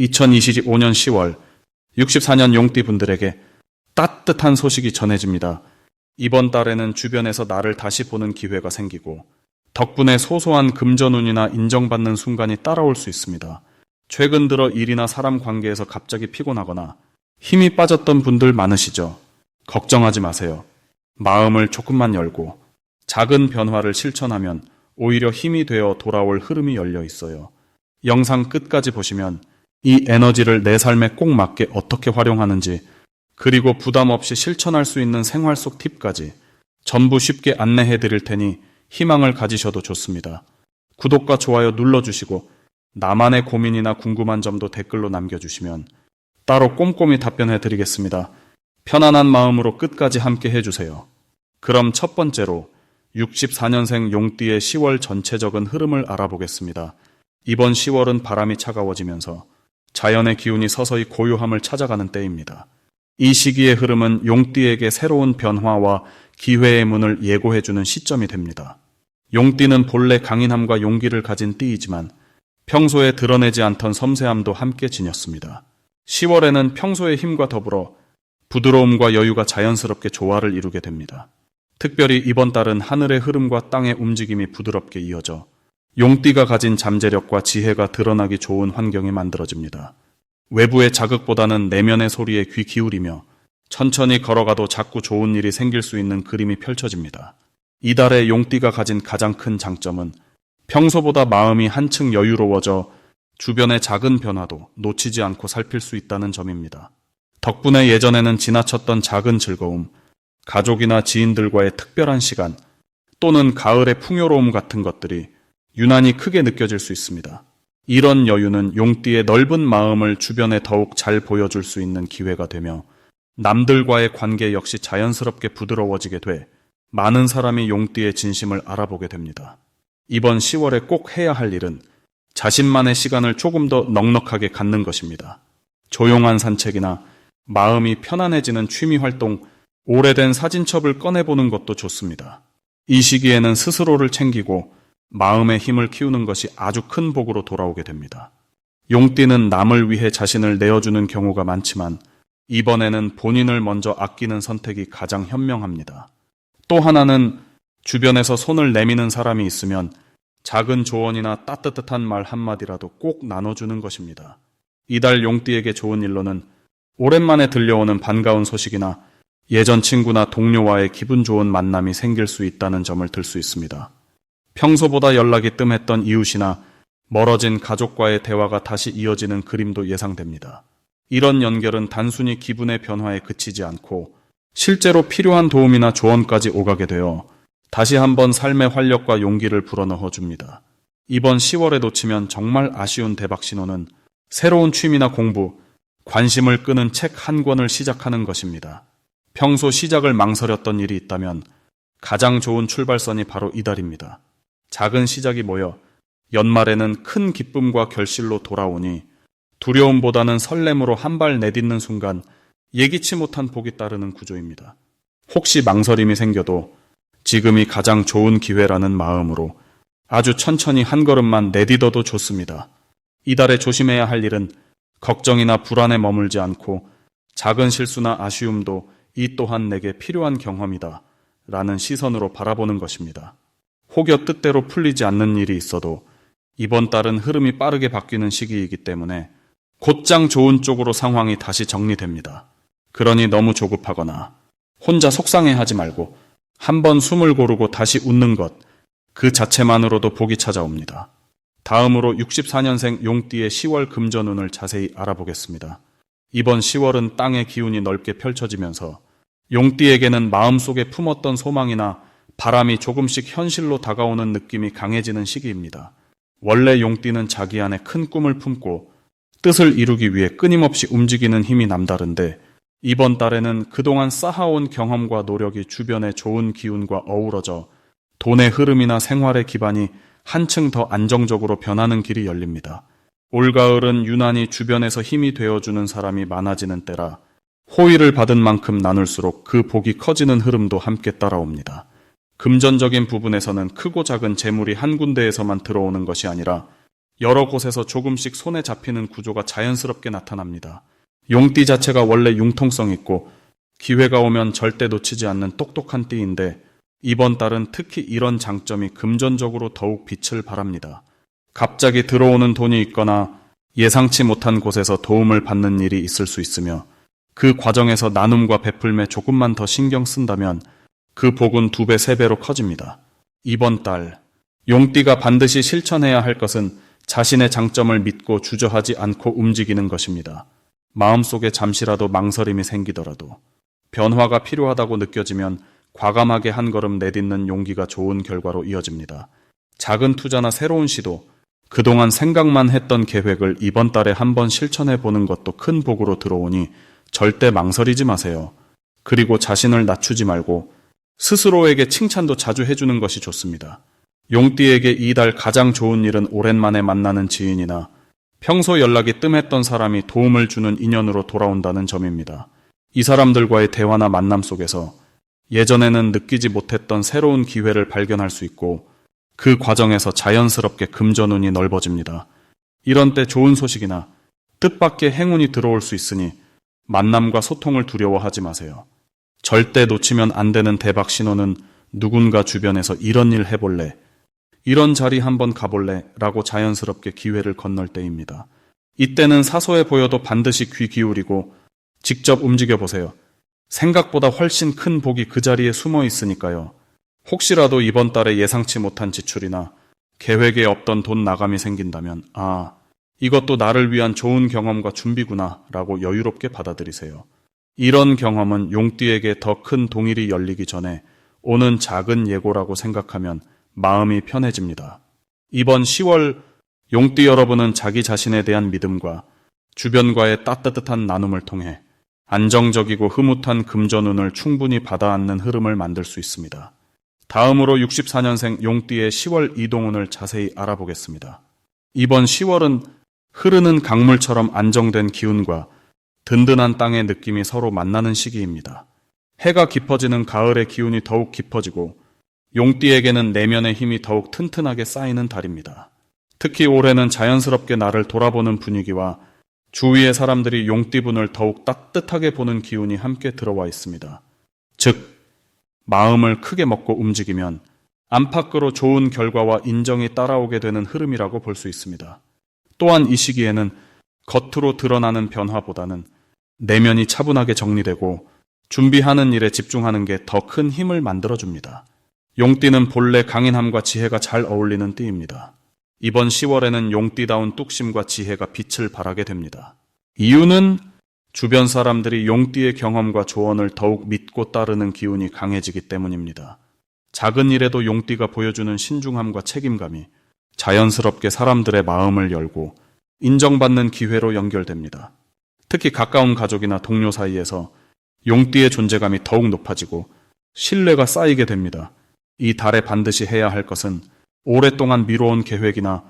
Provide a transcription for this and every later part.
2025년 10월 64년 용띠 분들에게 따뜻한 소식이 전해집니다. 이번 달에는 주변에서 나를 다시 보는 기회가 생기고 덕분에 소소한 금전운이나 인정받는 순간이 따라올 수 있습니다. 최근 들어 일이나 사람 관계에서 갑자기 피곤하거나 힘이 빠졌던 분들 많으시죠? 걱정하지 마세요. 마음을 조금만 열고 작은 변화를 실천하면 오히려 힘이 되어 돌아올 흐름이 열려 있어요. 영상 끝까지 보시면 이 에너지를 내 삶에 꼭 맞게 어떻게 활용하는지 그리고 부담 없이 실천할 수 있는 생활 속 팁까지 전부 쉽게 안내해 드릴 테니 희망을 가지셔도 좋습니다. 구독과 좋아요 눌러주시고 나만의 고민이나 궁금한 점도 댓글로 남겨주시면 따로 꼼꼼히 답변해 드리겠습니다. 편안한 마음으로 끝까지 함께 해주세요. 그럼 첫 번째로 64년생 용띠의 10월 전체적인 흐름을 알아보겠습니다. 이번 10월은 바람이 차가워지면서 자연의 기운이 서서히 고요함을 찾아가는 때입니다. 이 시기의 흐름은 용띠에게 새로운 변화와 기회의 문을 예고해주는 시점이 됩니다. 용띠는 본래 강인함과 용기를 가진 띠이지만 평소에 드러내지 않던 섬세함도 함께 지녔습니다. 10월에는 평소의 힘과 더불어 부드러움과 여유가 자연스럽게 조화를 이루게 됩니다. 특별히 이번 달은 하늘의 흐름과 땅의 움직임이 부드럽게 이어져 용띠가 가진 잠재력과 지혜가 드러나기 좋은 환경이 만들어집니다. 외부의 자극보다는 내면의 소리에 귀 기울이며 천천히 걸어가도 자꾸 좋은 일이 생길 수 있는 그림이 펼쳐집니다. 이달의 용띠가 가진 가장 큰 장점은 평소보다 마음이 한층 여유로워져 주변의 작은 변화도 놓치지 않고 살필 수 있다는 점입니다. 덕분에 예전에는 지나쳤던 작은 즐거움, 가족이나 지인들과의 특별한 시간, 또는 가을의 풍요로움 같은 것들이 유난히 크게 느껴질 수 있습니다. 이런 여유는 용띠의 넓은 마음을 주변에 더욱 잘 보여줄 수 있는 기회가 되며 남들과의 관계 역시 자연스럽게 부드러워지게 돼 많은 사람이 용띠의 진심을 알아보게 됩니다. 이번 10월에 꼭 해야 할 일은 자신만의 시간을 조금 더 넉넉하게 갖는 것입니다. 조용한 산책이나 마음이 편안해지는 취미 활동, 오래된 사진첩을 꺼내보는 것도 좋습니다. 이 시기에는 스스로를 챙기고 마음의 힘을 키우는 것이 아주 큰 복으로 돌아오게 됩니다. 용띠는 남을 위해 자신을 내어주는 경우가 많지만 이번에는 본인을 먼저 아끼는 선택이 가장 현명합니다. 또 하나는 주변에서 손을 내미는 사람이 있으면 작은 조언이나 따뜻한 말 한마디라도 꼭 나눠주는 것입니다. 이달 용띠에게 좋은 일로는 오랜만에 들려오는 반가운 소식이나 예전 친구나 동료와의 기분 좋은 만남이 생길 수 있다는 점을 들 수 있습니다. 평소보다 연락이 뜸했던 이웃이나 멀어진 가족과의 대화가 다시 이어지는 그림도 예상됩니다. 이런 연결은 단순히 기분의 변화에 그치지 않고 실제로 필요한 도움이나 조언까지 오가게 되어 다시 한번 삶의 활력과 용기를 불어넣어 줍니다. 이번 10월에 놓치면 정말 아쉬운 대박 신호는 새로운 취미나 공부, 관심을 끄는 책 한 권을 시작하는 것입니다. 평소 시작을 망설였던 일이 있다면 가장 좋은 출발선이 바로 이달입니다. 작은 시작이 모여 연말에는 큰 기쁨과 결실로 돌아오니 두려움보다는 설렘으로 한 발 내딛는 순간 예기치 못한 복이 따르는 구조입니다. 혹시 망설임이 생겨도 지금이 가장 좋은 기회라는 마음으로 아주 천천히 한 걸음만 내딛어도 좋습니다. 이달에 조심해야 할 일은 걱정이나 불안에 머물지 않고 작은 실수나 아쉬움도 이 또한 내게 필요한 경험이다. 라는 시선으로 바라보는 것입니다. 혹여 뜻대로 풀리지 않는 일이 있어도 이번 달은 흐름이 빠르게 바뀌는 시기이기 때문에 곧장 좋은 쪽으로 상황이 다시 정리됩니다. 그러니 너무 조급하거나 혼자 속상해 하지 말고 한 번 숨을 고르고 다시 웃는 것, 그 자체만으로도 복이 찾아옵니다. 다음으로 64년생 용띠의 10월 금전운을 자세히 알아보겠습니다. 이번 10월은 땅의 기운이 넓게 펼쳐지면서 용띠에게는 마음속에 품었던 소망이나 바람이 조금씩 현실로 다가오는 느낌이 강해지는 시기입니다. 원래 용띠는 자기 안에 큰 꿈을 품고 뜻을 이루기 위해 끊임없이 움직이는 힘이 남다른데 이번 달에는 그동안 쌓아온 경험과 노력이 주변의 좋은 기운과 어우러져 돈의 흐름이나 생활의 기반이 한층 더 안정적으로 변하는 길이 열립니다. 올가을은 유난히 주변에서 힘이 되어주는 사람이 많아지는 때라 호의를 받은 만큼 나눌수록 그 복이 커지는 흐름도 함께 따라옵니다. 금전적인 부분에서는 크고 작은 재물이 한 군데에서만 들어오는 것이 아니라 여러 곳에서 조금씩 손에 잡히는 구조가 자연스럽게 나타납니다. 용띠 자체가 원래 융통성 있고 기회가 오면 절대 놓치지 않는 똑똑한 띠인데 이번 달은 특히 이런 장점이 금전적으로 더욱 빛을 발합니다. 갑자기 들어오는 돈이 있거나 예상치 못한 곳에서 도움을 받는 일이 있을 수 있으며 그 과정에서 나눔과 베풀매 조금만 더 신경 쓴다면 그 복은 두 배, 세 배로 커집니다. 이번 달, 용띠가 반드시 실천해야 할 것은 자신의 장점을 믿고 주저하지 않고 움직이는 것입니다. 마음속에 잠시라도 망설임이 생기더라도 변화가 필요하다고 느껴지면 과감하게 한 걸음 내딛는 용기가 좋은 결과로 이어집니다. 작은 투자나 새로운 시도, 그동안 생각만 했던 계획을 이번 달에 한번 실천해 보는 것도 큰 복으로 들어오니 절대 망설이지 마세요. 그리고 자신을 낮추지 말고 스스로에게 칭찬도 자주 해주는 것이 좋습니다. 용띠에게 이달 가장 좋은 일은 오랜만에 만나는 지인이나 평소 연락이 뜸했던 사람이 도움을 주는 인연으로 돌아온다는 점입니다. 이 사람들과의 대화나 만남 속에서 예전에는 느끼지 못했던 새로운 기회를 발견할 수 있고 그 과정에서 자연스럽게 금전운이 넓어집니다. 이런 때 좋은 소식이나 뜻밖의 행운이 들어올 수 있으니 만남과 소통을 두려워하지 마세요. 절대 놓치면 안 되는 대박 신호는 누군가 주변에서 이런 일 해볼래, 이런 자리 한번 가볼래 라고 자연스럽게 기회를 건널 때입니다. 이때는 사소해 보여도 반드시 귀 기울이고 직접 움직여 보세요. 생각보다 훨씬 큰 복이 그 자리에 숨어 있으니까요. 혹시라도 이번 달에 예상치 못한 지출이나 계획에 없던 돈 나감이 생긴다면, 아, 이것도 나를 위한 좋은 경험과 준비구나 라고 여유롭게 받아들이세요. 이런 경험은 용띠에게 더 큰 동일이 열리기 전에 오는 작은 예고라고 생각하면 마음이 편해집니다. 이번 10월 용띠 여러분은 자기 자신에 대한 믿음과 주변과의 따뜻한 나눔을 통해 안정적이고 흐뭇한 금전운을 충분히 받아안는 흐름을 만들 수 있습니다. 다음으로 64년생 용띠의 10월 이동운을 자세히 알아보겠습니다. 이번 10월은 흐르는 강물처럼 안정된 기운과 든든한 땅의 느낌이 서로 만나는 시기입니다. 해가 깊어지는 가을의 기운이 더욱 깊어지고 용띠에게는 내면의 힘이 더욱 튼튼하게 쌓이는 달입니다. 특히 올해는 자연스럽게 나를 돌아보는 분위기와 주위의 사람들이 용띠분을 더욱 따뜻하게 보는 기운이 함께 들어와 있습니다. 즉, 마음을 크게 먹고 움직이면 안팎으로 좋은 결과와 인정이 따라오게 되는 흐름이라고 볼 수 있습니다. 또한 이 시기에는 겉으로 드러나는 변화보다는 내면이 차분하게 정리되고 준비하는 일에 집중하는 게 더 큰 힘을 만들어줍니다. 용띠는 본래 강인함과 지혜가 잘 어울리는 띠입니다. 이번 10월에는 용띠다운 뚝심과 지혜가 빛을 발하게 됩니다. 이유는 주변 사람들이 용띠의 경험과 조언을 더욱 믿고 따르는 기운이 강해지기 때문입니다. 작은 일에도 용띠가 보여주는 신중함과 책임감이 자연스럽게 사람들의 마음을 열고 인정받는 기회로 연결됩니다. 특히 가까운 가족이나 동료 사이에서 용띠의 존재감이 더욱 높아지고 신뢰가 쌓이게 됩니다. 이 달에 반드시 해야 할 것은 오랫동안 미뤄온 계획이나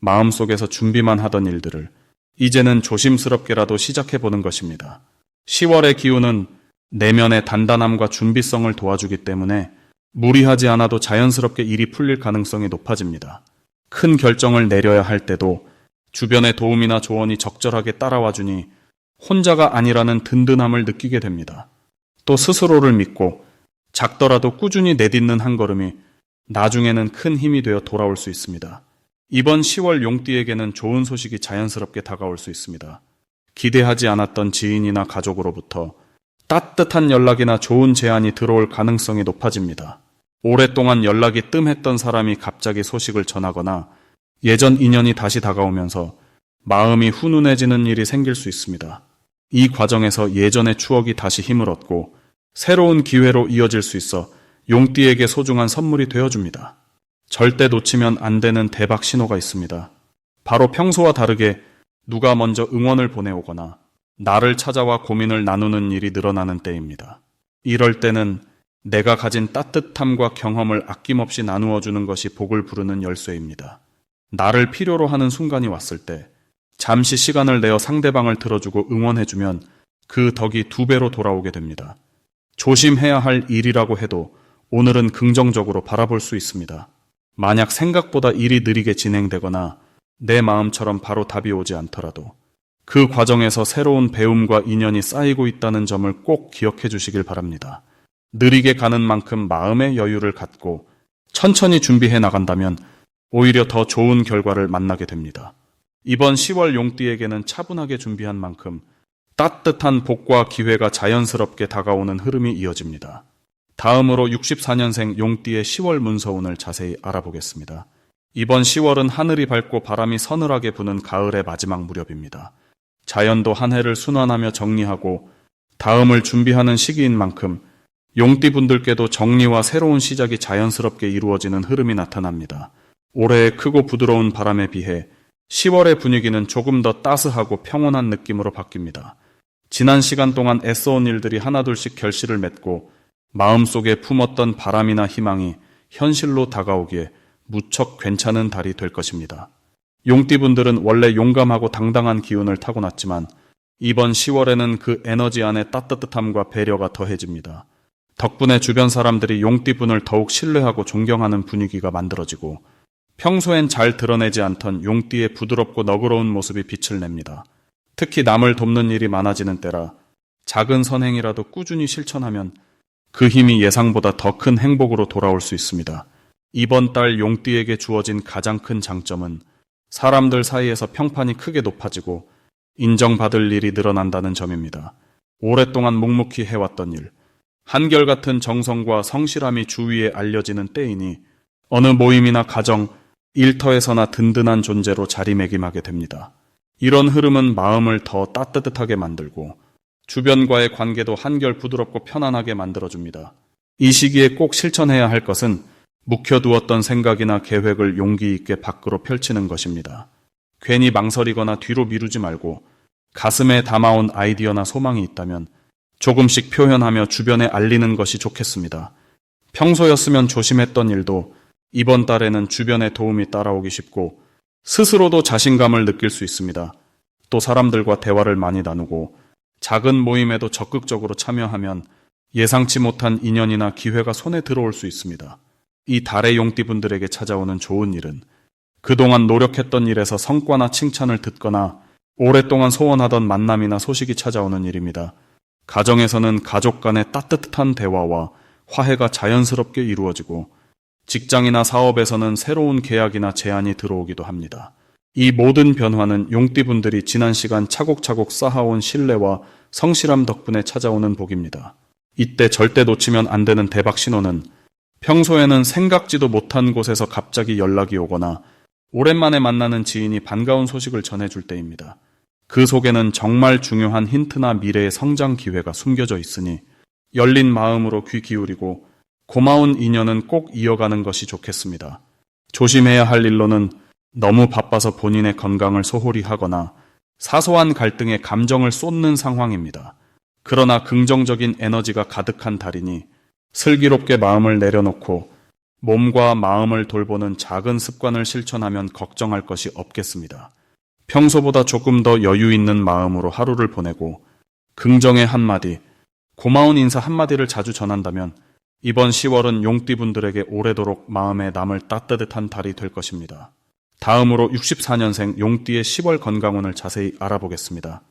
마음속에서 준비만 하던 일들을 이제는 조심스럽게라도 시작해보는 것입니다. 10월의 기운은 내면의 단단함과 준비성을 도와주기 때문에 무리하지 않아도 자연스럽게 일이 풀릴 가능성이 높아집니다. 큰 결정을 내려야 할 때도 주변의 도움이나 조언이 적절하게 따라와 주니 혼자가 아니라는 든든함을 느끼게 됩니다. 또 스스로를 믿고 작더라도 꾸준히 내딛는 한 걸음이 나중에는 큰 힘이 되어 돌아올 수 있습니다. 이번 10월 용띠에게는 좋은 소식이 자연스럽게 다가올 수 있습니다. 기대하지 않았던 지인이나 가족으로부터 따뜻한 연락이나 좋은 제안이 들어올 가능성이 높아집니다. 오랫동안 연락이 뜸했던 사람이 갑자기 소식을 전하거나 예전 인연이 다시 다가오면서 마음이 훈훈해지는 일이 생길 수 있습니다. 이 과정에서 예전의 추억이 다시 힘을 얻고 새로운 기회로 이어질 수 있어 용띠에게 소중한 선물이 되어줍니다. 절대 놓치면 안 되는 대박 신호가 있습니다. 바로 평소와 다르게 누가 먼저 응원을 보내오거나 나를 찾아와 고민을 나누는 일이 늘어나는 때입니다. 이럴 때는 내가 가진 따뜻함과 경험을 아낌없이 나누어 주는 것이 복을 부르는 열쇠입니다. 나를 필요로 하는 순간이 왔을 때 잠시 시간을 내어 상대방을 들어주고 응원해주면 그 덕이 두 배로 돌아오게 됩니다. 조심해야 할 일이라고 해도 오늘은 긍정적으로 바라볼 수 있습니다. 만약 생각보다 일이 느리게 진행되거나 내 마음처럼 바로 답이 오지 않더라도 그 과정에서 새로운 배움과 인연이 쌓이고 있다는 점을 꼭 기억해 주시길 바랍니다. 느리게 가는 만큼 마음의 여유를 갖고 천천히 준비해 나간다면 오히려 더 좋은 결과를 만나게 됩니다. 이번 10월 용띠에게는 차분하게 준비한 만큼 따뜻한 복과 기회가 자연스럽게 다가오는 흐름이 이어집니다. 다음으로 64년생 용띠의 10월 문서운을 자세히 알아보겠습니다. 이번 10월은 하늘이 밝고 바람이 서늘하게 부는 가을의 마지막 무렵입니다. 자연도 한 해를 순환하며 정리하고 다음을 준비하는 시기인 만큼 용띠 분들께도 정리와 새로운 시작이 자연스럽게 이루어지는 흐름이 나타납니다. 올해의 크고 부드러운 바람에 비해 10월의 분위기는 조금 더 따스하고 평온한 느낌으로 바뀝니다. 지난 시간 동안 애써온 일들이 하나둘씩 결실을 맺고 마음속에 품었던 바람이나 희망이 현실로 다가오기에 무척 괜찮은 달이 될 것입니다. 용띠분들은 원래 용감하고 당당한 기운을 타고났지만 이번 10월에는 그 에너지 안에 따뜻함과 배려가 더해집니다. 덕분에 주변 사람들이 용띠분을 더욱 신뢰하고 존경하는 분위기가 만들어지고 평소엔 잘 드러내지 않던 용띠의 부드럽고 너그러운 모습이 빛을 냅니다. 특히 남을 돕는 일이 많아지는 때라 작은 선행이라도 꾸준히 실천하면 그 힘이 예상보다 더 큰 행복으로 돌아올 수 있습니다. 이번 달 용띠에게 주어진 가장 큰 장점은 사람들 사이에서 평판이 크게 높아지고 인정받을 일이 늘어난다는 점입니다. 오랫동안 묵묵히 해왔던 일, 한결같은 정성과 성실함이 주위에 알려지는 때이니 어느 모임이나 가정, 일터에서나 든든한 존재로 자리매김하게 됩니다. 이런 흐름은 마음을 더 따뜻하게 만들고 주변과의 관계도 한결 부드럽고 편안하게 만들어줍니다. 이 시기에 꼭 실천해야 할 것은 묵혀두었던 생각이나 계획을 용기 있게 밖으로 펼치는 것입니다. 괜히 망설이거나 뒤로 미루지 말고 가슴에 담아온 아이디어나 소망이 있다면 조금씩 표현하며 주변에 알리는 것이 좋겠습니다. 평소였으면 조심했던 일도 이번 달에는 주변의 도움이 따라오기 쉽고 스스로도 자신감을 느낄 수 있습니다. 또 사람들과 대화를 많이 나누고 작은 모임에도 적극적으로 참여하면 예상치 못한 인연이나 기회가 손에 들어올 수 있습니다. 이 달의 용띠분들에게 찾아오는 좋은 일은 그동안 노력했던 일에서 성과나 칭찬을 듣거나 오랫동안 소원하던 만남이나 소식이 찾아오는 일입니다. 가정에서는 가족 간의 따뜻한 대화와 화해가 자연스럽게 이루어지고 직장이나 사업에서는 새로운 계약이나 제안이 들어오기도 합니다. 이 모든 변화는 용띠분들이 지난 시간 차곡차곡 쌓아온 신뢰와 성실함 덕분에 찾아오는 복입니다. 이때 절대 놓치면 안 되는 대박 신호는 평소에는 생각지도 못한 곳에서 갑자기 연락이 오거나 오랜만에 만나는 지인이 반가운 소식을 전해줄 때입니다. 그 속에는 정말 중요한 힌트나 미래의 성장 기회가 숨겨져 있으니 열린 마음으로 귀 기울이고 고마운 인연은 꼭 이어가는 것이 좋겠습니다. 조심해야 할 일로는 너무 바빠서 본인의 건강을 소홀히 하거나 사소한 갈등에 감정을 쏟는 상황입니다. 그러나 긍정적인 에너지가 가득한 달이니 슬기롭게 마음을 내려놓고 몸과 마음을 돌보는 작은 습관을 실천하면 걱정할 것이 없겠습니다. 평소보다 조금 더 여유 있는 마음으로 하루를 보내고 긍정의 한마디, 고마운 인사 한마디를 자주 전한다면 이번 10월은 용띠분들에게 오래도록 마음에 남을 따뜻한 달이 될 것입니다. 다음으로 64년생 용띠의 10월 건강운을 자세히 알아보겠습니다.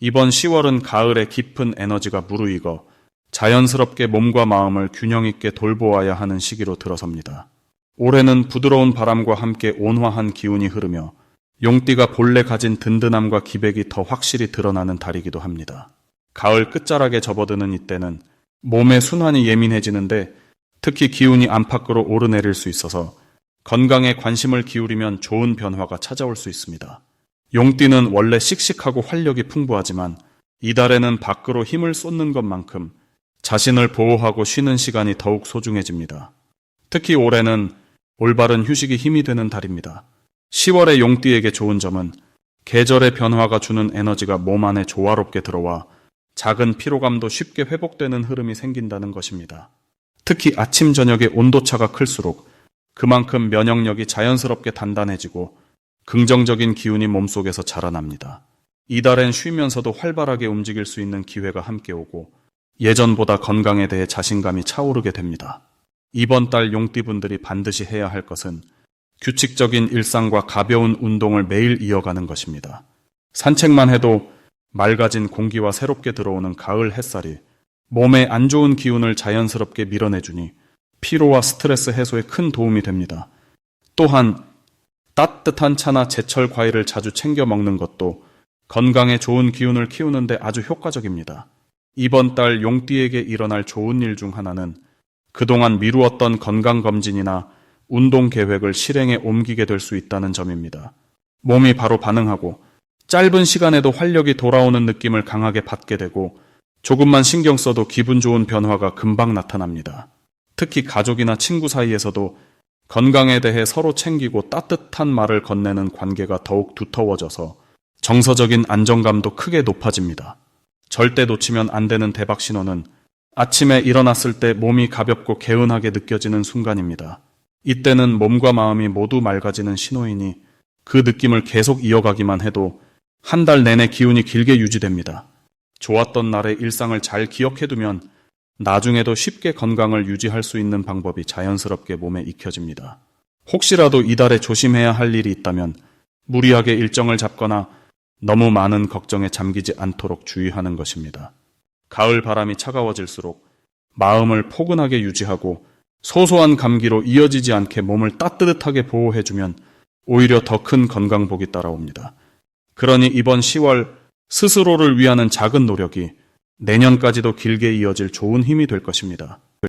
이번 10월은 가을의 깊은 에너지가 무르익어 자연스럽게 몸과 마음을 균형 있게 돌보아야 하는 시기로 들어섭니다. 올해는 부드러운 바람과 함께 온화한 기운이 흐르며 용띠가 본래 가진 든든함과 기백이 더 확실히 드러나는 달이기도 합니다. 가을 끝자락에 접어드는 이때는 몸의 순환이 예민해지는데 특히 기운이 안팎으로 오르내릴 수 있어서 건강에 관심을 기울이면 좋은 변화가 찾아올 수 있습니다. 용띠는 원래 씩씩하고 활력이 풍부하지만 이달에는 밖으로 힘을 쏟는 것만큼 자신을 보호하고 쉬는 시간이 더욱 소중해집니다. 특히 올해는 올바른 휴식이 힘이 되는 달입니다. 10월의 용띠에게 좋은 점은 계절의 변화가 주는 에너지가 몸 안에 조화롭게 들어와 작은 피로감도 쉽게 회복되는 흐름이 생긴다는 것입니다. 특히 아침, 저녁의 온도차가 클수록 그만큼 면역력이 자연스럽게 단단해지고 긍정적인 기운이 몸속에서 자라납니다. 이달엔 쉬면서도 활발하게 움직일 수 있는 기회가 함께 오고 예전보다 건강에 대해 자신감이 차오르게 됩니다. 이번 달 용띠분들이 반드시 해야 할 것은 규칙적인 일상과 가벼운 운동을 매일 이어가는 것입니다. 산책만 해도 맑아진 공기와 새롭게 들어오는 가을 햇살이 몸에 안 좋은 기운을 자연스럽게 밀어내주니 피로와 스트레스 해소에 큰 도움이 됩니다. 또한 따뜻한 차나 제철 과일을 자주 챙겨 먹는 것도 건강에 좋은 기운을 키우는데 아주 효과적입니다. 이번 달 용띠에게 일어날 좋은 일 중 하나는 그동안 미루었던 건강검진이나 운동 계획을 실행에 옮기게 될 수 있다는 점입니다. 몸이 바로 반응하고 짧은 시간에도 활력이 돌아오는 느낌을 강하게 받게 되고 조금만 신경 써도 기분 좋은 변화가 금방 나타납니다. 특히 가족이나 친구 사이에서도 건강에 대해 서로 챙기고 따뜻한 말을 건네는 관계가 더욱 두터워져서 정서적인 안정감도 크게 높아집니다. 절대 놓치면 안 되는 대박 신호는 아침에 일어났을 때 몸이 가볍고 개운하게 느껴지는 순간입니다. 이때는 몸과 마음이 모두 맑아지는 신호이니 그 느낌을 계속 이어가기만 해도 한 달 내내 기운이 길게 유지됩니다. 좋았던 날의 일상을 잘 기억해두면 나중에도 쉽게 건강을 유지할 수 있는 방법이 자연스럽게 몸에 익혀집니다. 혹시라도 이달에 조심해야 할 일이 있다면 무리하게 일정을 잡거나 너무 많은 걱정에 잠기지 않도록 주의하는 것입니다. 가을 바람이 차가워질수록 마음을 포근하게 유지하고 소소한 감기로 이어지지 않게 몸을 따뜻하게 보호해주면 오히려 더 큰 건강복이 따라옵니다. 그러니 이번 10월 스스로를 위하는 작은 노력이 내년까지도 길게 이어질 좋은 힘이 될 것입니다.